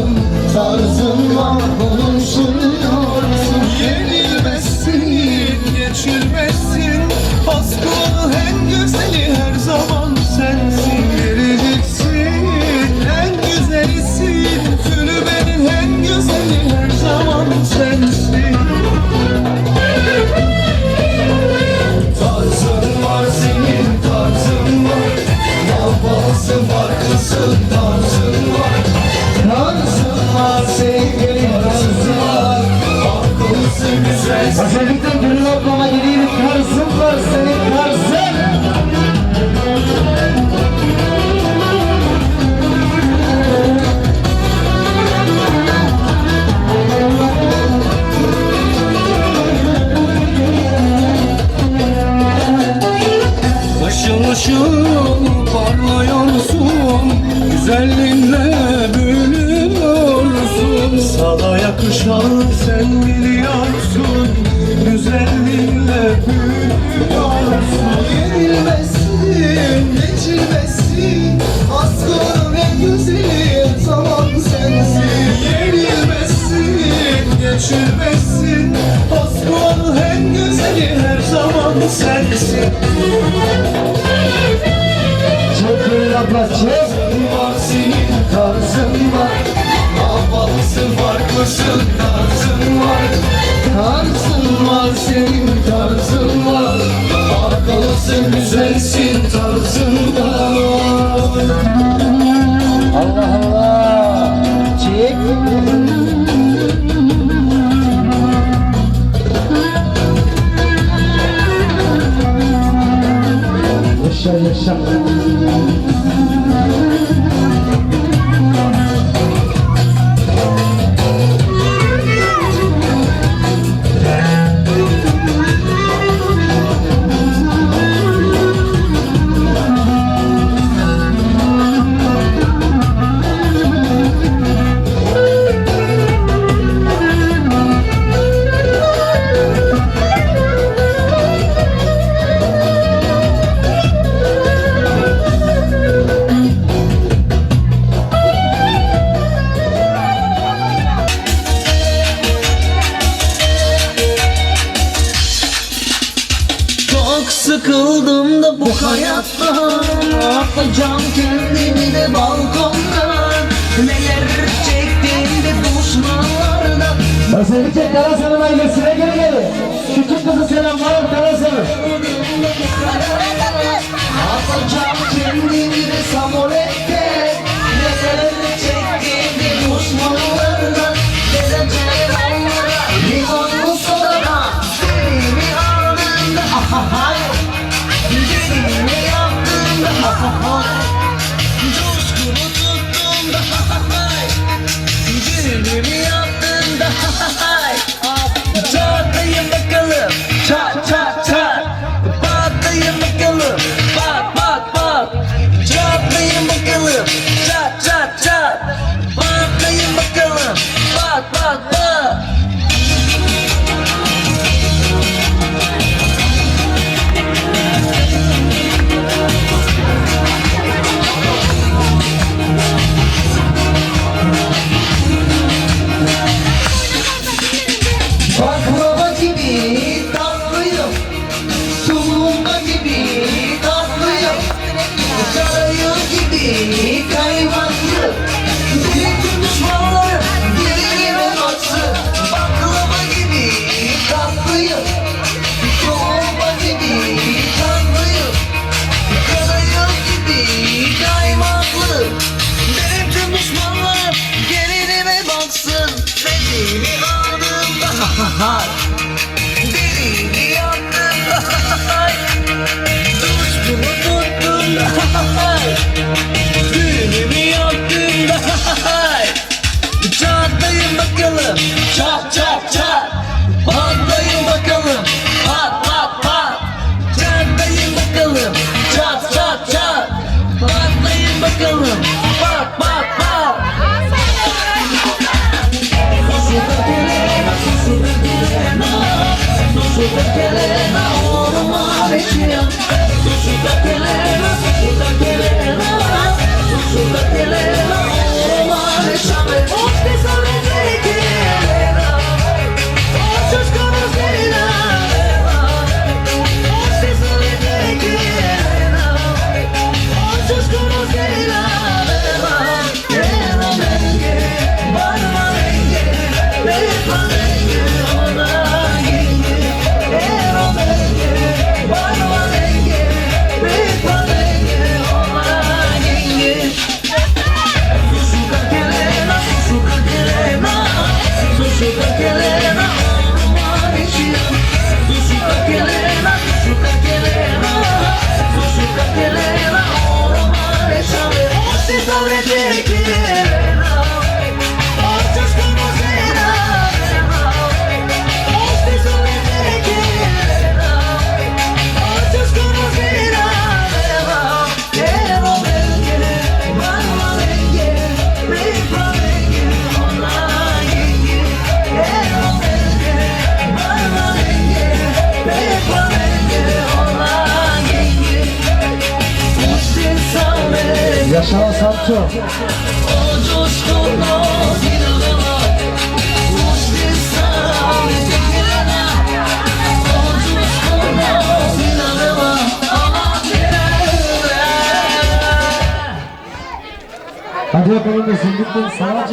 Oh. Özellikle gönül ablama geleyim karısın karısın karısın. Işıl ışıl parlıyorsun güzelliğinle sana yakışan sen biliyorsun. güzelsin tarzında bulacağım kendimi de balkonda. Neler çektim de düşmanlardan Özellikle Karasan'ın ailesine geri gelin Küçük kızı selamlar Karasan'ı Atacağım kendimi de samolette. Neler Düğünümü yaptım da Çatlayın bakalım Çat çat çat. Patlayın bakalım. Pat pat pat Çatlayın bakalım Çat çat çat. Patlayın bakalım. Pat pat pat Nasıl da Nasıl da Nasıl da Coşku. O coşkunla bir alana Hadi yapalım da sindikten sağa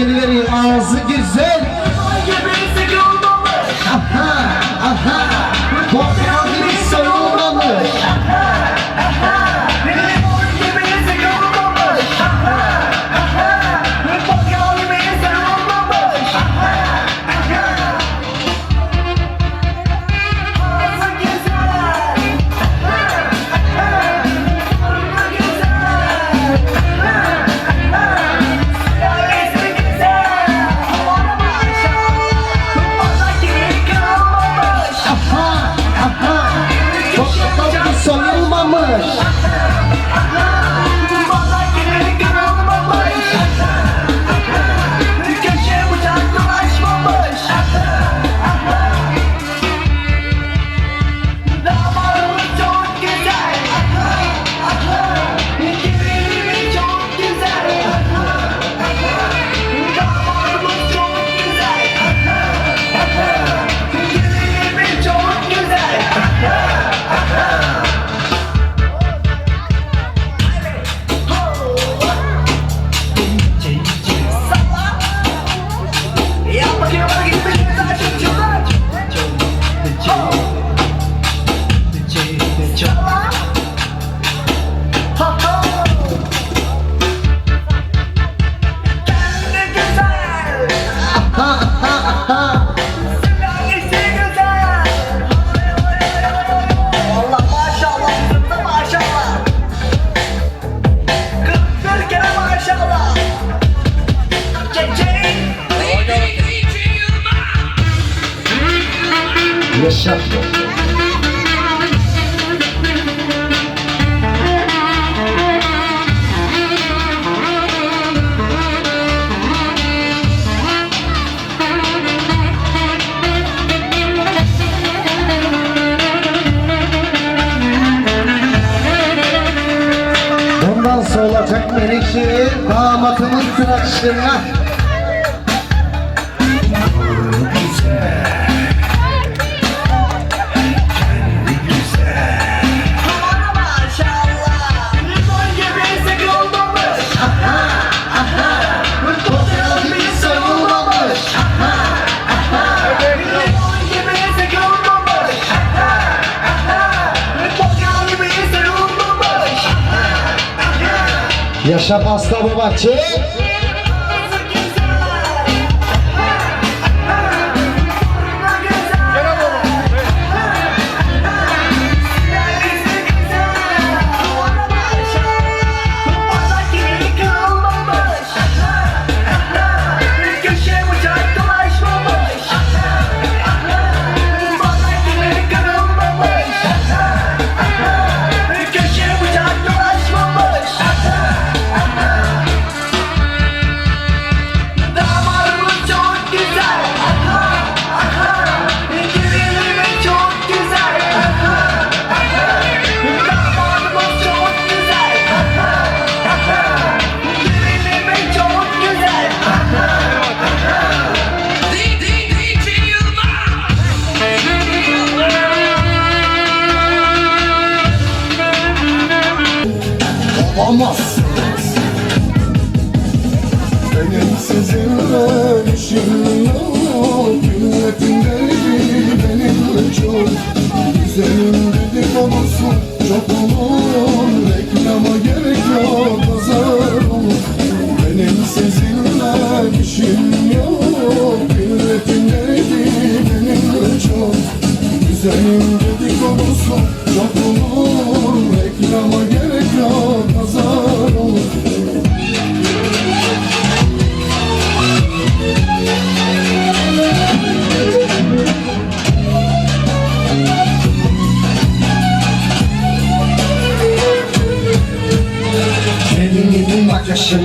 belgeni veriyor. yaşa. Bundan sonra olacak menekşeyi damatımın tıraşlarına আশা প্রস্তাবও পাচ্ছে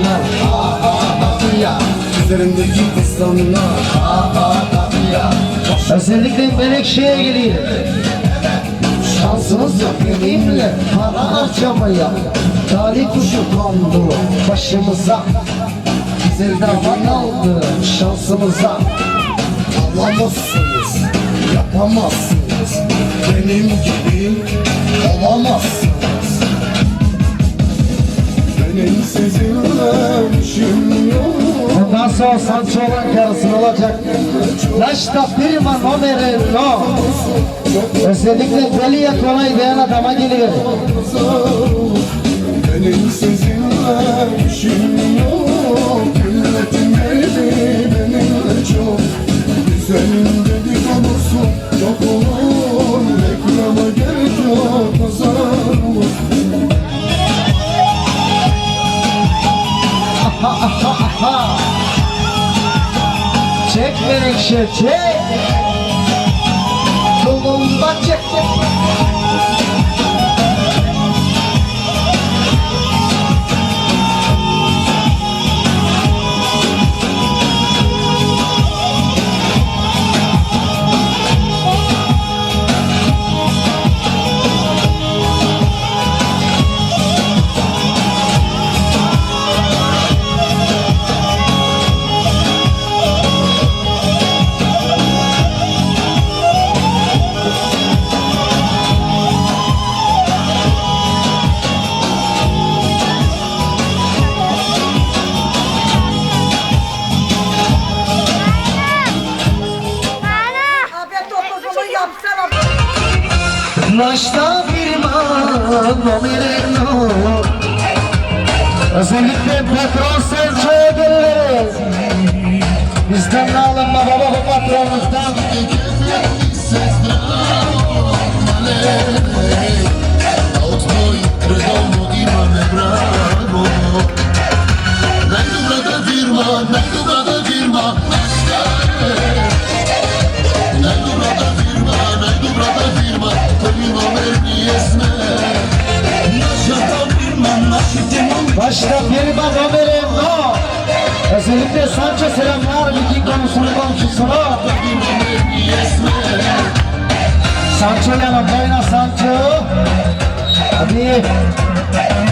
kaşına Ah ah ah ya Üzerindeki kıslanına Ah ah ah ya Özellikle Menekşe'ye geliyor Şansımız yok yeminle para harcamaya Talih kuşu kondu başımıza. Güzel davan aldı şansımıza. Alamazsınız, yapamazsınız Benim gibi olamazsınız Bundan sonra Sancho olan karısın olacak. Laşta firma numere no Özellikle deliye kolay diyen adama geliyor. Benim sizinle işim yok. Milletin eli benimle çok. Güzelin Çek menekşe çek. Tulumba çek Abi no Özellikle patron Sancho'ya geliriz Bizden alınma baba bu patronluktan? Od Hey!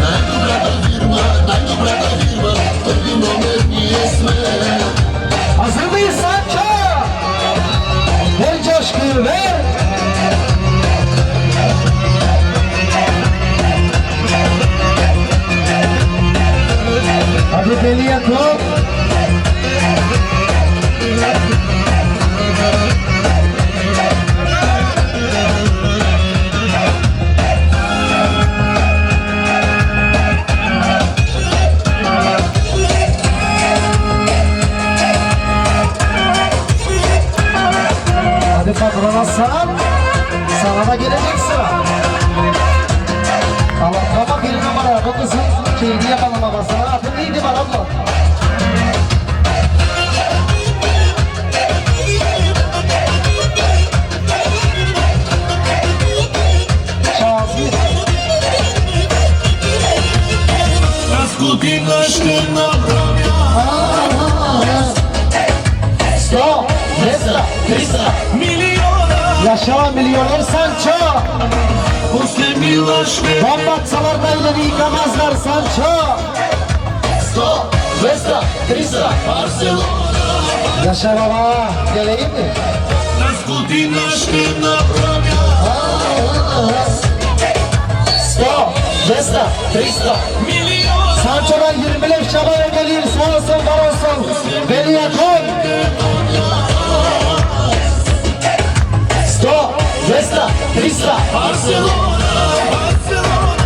Najdobrego firma, najdobrego firma, to wino mnie nie smy. Deliye kop. Hadi gelecek sıra. Allah baba bir numara bu kızın şeyini yapalım babasına. Neydi var abla? Şazi. na bramia Sto, dwesta, trista Miliona Yaşa milyoner Sancho. Posle Miloš Bombatsalar da ileri yıkamazlar Sancho trista Barcelona Yaşa baba Geleyim mi? Dwesta, trista Miliona Sancho'dan 20 lev çabaya geliyor sağ olsun var olsun. Beni yakın Sto, dwesta, trista Barcelona Barcelona